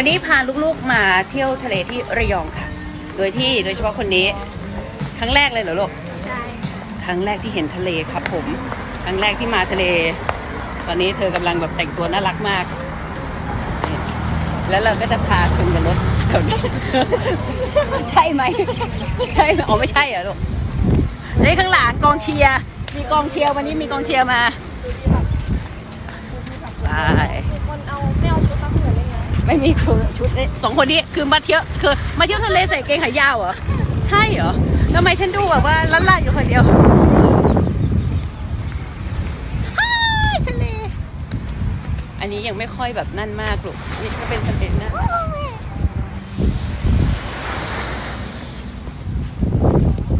วันนี้พาลูกๆมาเที่ยวทะเลที่ระยองค่ะ โดยที่โดยเฉพาะคนนี้ ครั้งแรกเลยเหรอลูก ใช่ ครั้งแรกที่เห็นทะเลครับผม ครั้งแรกที่มาทะเล ตอนนี้เธอกำลังแบบแต่งตัวน่ารักมากนี่แล้วเราก็จะพาชมกับรถแถวนี้ ใช่ไหม ใช่ไหมอ๋อไม่ใช่เหรอลูกนี่ข้างหลังกองเชียร์ มีกองเชียร์วันนี้มีกองเชียร์มาไปคนเอาไม่เอาชุดซักเหนือเลยนะ ไม่มีคือชุดนี้สองคนนี้คือมาเที่ยวคือมาเที่ยวทะเลใส่เกงขายาวเหรอใช่เหรอทำไมฉันดูแบบว่าลันล่าอยู่คนเดียวอ้ายทะเล อันนี้ยังไม่ค่อยแบบนั่นมากลูกนี่ก็เป็นทะเลนะ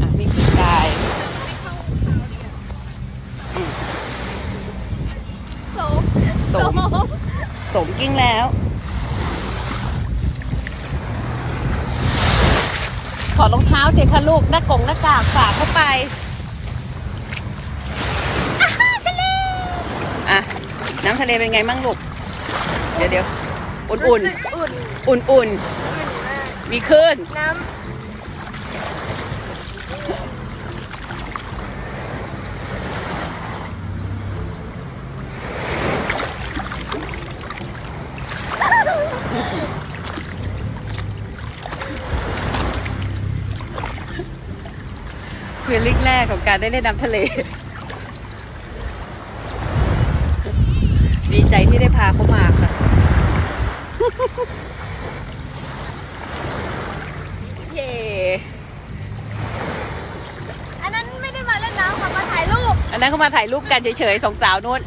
อะนี่คือกายอืมโซสมสมกิ้งแล้ว ถอดรองเท้าเสียค่ะลูกหน้ากงหน้ากากฝากเข้าไปอ่าฮะทะเลอะน้ำทะเลเป็นไงมั่งลูก เดี๋ยวเดี๋ยวอุ่นอุ่นอุ่นอุ่นอุ่นอุ่นมากๆมีคลื่นน้ ฟีลลิ่งแรกของการได้เล่นน้ำทะเล ดีใจที่ได้พาเขามาค่ะเย่ำอันนั้นไม่ได้มาเล่นน้ำค่ะมาถ่ายรูป อันนั้นเขามาถ่ายรูปกันเฉยๆสองสาวนู้น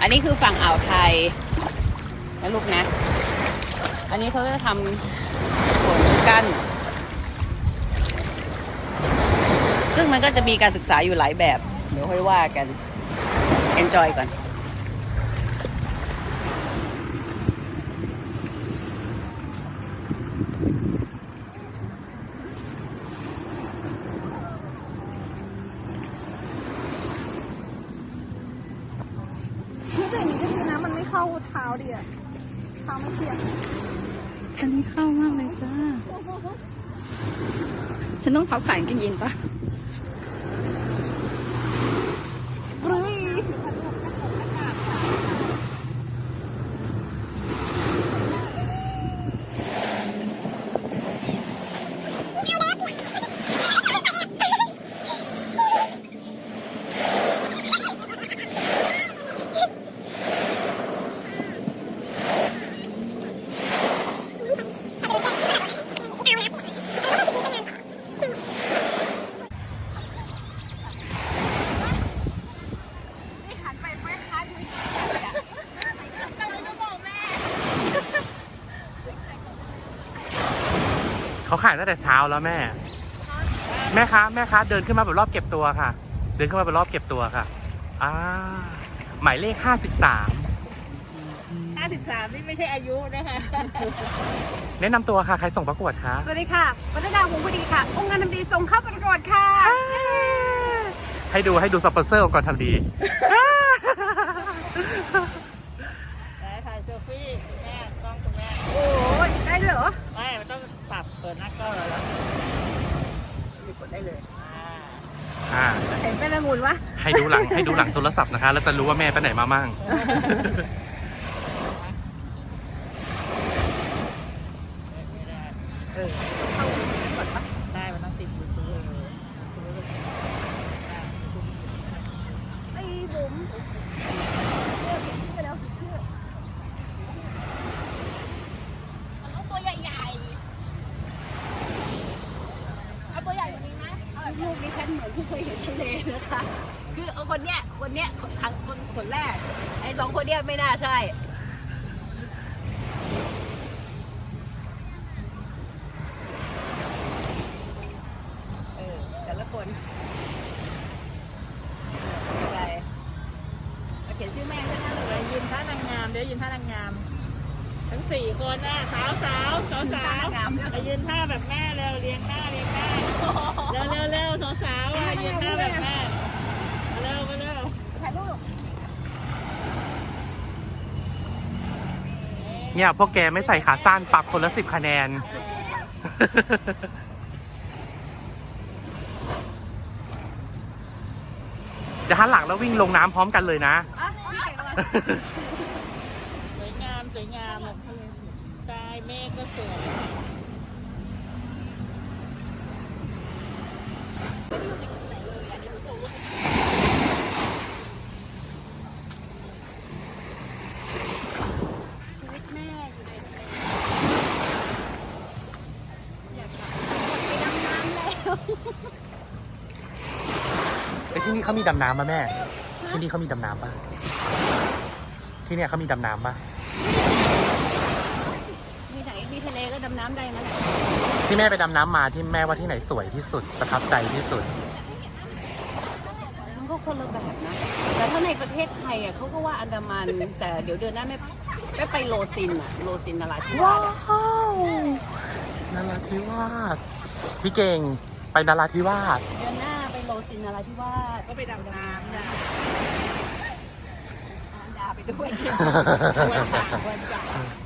อันนี้คือฝั่งอ่าวไทย นะลูกนะ อันนี้เขาจะทำสวนกั้น ซึ่งมันก็จะมีการศึกษาอยู่หลายแบบ เดี๋ยวค่อยว่ากัน enjoy ก่อนนี่แต่อย่างนี้ก็คือน้ำมันไม่เข้าเท้าดิอะ ข้าไม่เปียกอันนี้เข้ามากเลยจ้า ฉันต้องพับขายกางเกงยีนปะ ปรุย เขาขายตั้งแต่เช้าแล้วแม่ แม่คะแม่คะเดินขึ้นมาแบบรอบเก็บตัวค่ะ เดินขึ้นมาแบบรอบเก็บตัวค่ะอ่าหมายเลข53 53 นี่ไม่ใช่อายุนะคะ แนะนำตัวค่ะ ใครส่งประกวดคะสวัสดีค่ะวัฒนาหงพอดีค่ะ องค์การทำดีส่งเข้าประกวดค่ะ ให้ดูให้ดูสปอนเซอร์องค์ก่อนทำดีถ่ายเซลฟี่คุณแม่กล้องคุณแม่ โอ้ยได้ด้วยเหรอไม่มันต้อง ปรับเปิดหน้ากล้องแล้วแล้วมีกดได้เลยอ่าอ่า เห็นเป็นองุ่นวะ ให้ดูหลังให้ดูหลังโทรศัพท์นะคะ แล้วจะรู้ว่าแม่ไปไหนมามั่ง เออได้มันต้องติดบลูทูธเออ ไอ้บุ๋มมันต้องตัวใหญ่ๆ เอาตัวใหญ่กว่านี้ไหมเอาแบบ ลูกดิฉั นเหมือนที่เคยเห็นทะเลนะคะ คือเอาคนเนี้ยคนเนี้ยครั้งคนคนแรก ไอ้สองคนเนี้ยไม่น่าใช่เออแต่ละคนอะไรมาเขียนชื่อแม่ใช่ไหมเดี๋ยวยืนท่านางงามเดี๋ยวยืนท่านางงาม ทั้งสี่คนน่ะสาวสาวสาวสาวไปยืนท่าแบบแม่เร็วเรียงหน้าเรียงหน้า เร็วเร็วเร็วสาวสาวอ่ยืนหน้าแบบแม่มาเร็วมาเร็วถ่ายรูปเนี่ยพวกแกไม่ใส่ขาสั้นปรับคนละสิบคะแนน จะหันหลังแล้ววิ่งลงน้ำพร้อมกันเลยนะ สวยงาม สวยงามใช่เมฆก็สวย เขามีดำน้ำป่ะแม่ ที่นี่เขามีดำน้ำป่ะ ที่เนี่ยเขามีดำน้ำป่ะ มีไหนมีทะเลก็ดำน้ำได้นั่นแหละที่แม่ไปดำน้ำมาที่แม่ว่าที่ไหนสวยที่สุดประทับใจที่สุด มันก็คนละแบบนะ แต่ถ้าในประเทศไทยอะเขาก็ว่าอันดามัน แต่เดี๋ยวเดือนหน้าแม่แม่ไปโลซินอะ โลซินนราธิวาสอะนราธิวาสพี่เก่งไปนราธิวาสเดือ นหน้าไปโลซินนราธิวาสก็ไปดำน้ำนะอันดาไปด้วยวันจ่าวันจ่า